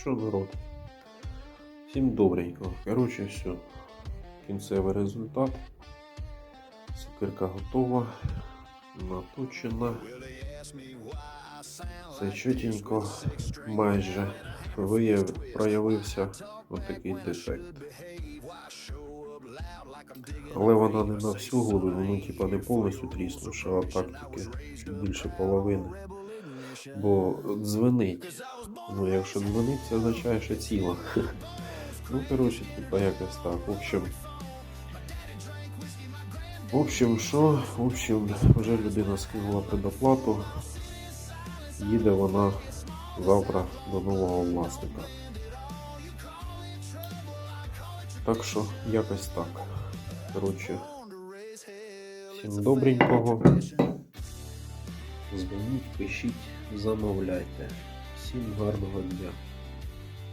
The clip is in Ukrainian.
що, народ? Всім добренько. Коротше, все. Кінцевий результат. Сокирка готова. Наточена. Все чотенько майже вияв... проявився отакий дефект. Але вона не на всю голову, ну типа не повністю тріснувша, а так тільки більше половини. Бо дзвенить. Ну, якщо дзвонить, це означає, що ціла. Ну, коротше, типа якось так. В общем. В общем, що? В общем, вже людина скинула предоплату. Їде вона завтра до нового власника. Так що якось так. Коротше, всім добренького. Дзвоніть, пишіть, замовляйте. Всім гарного дня.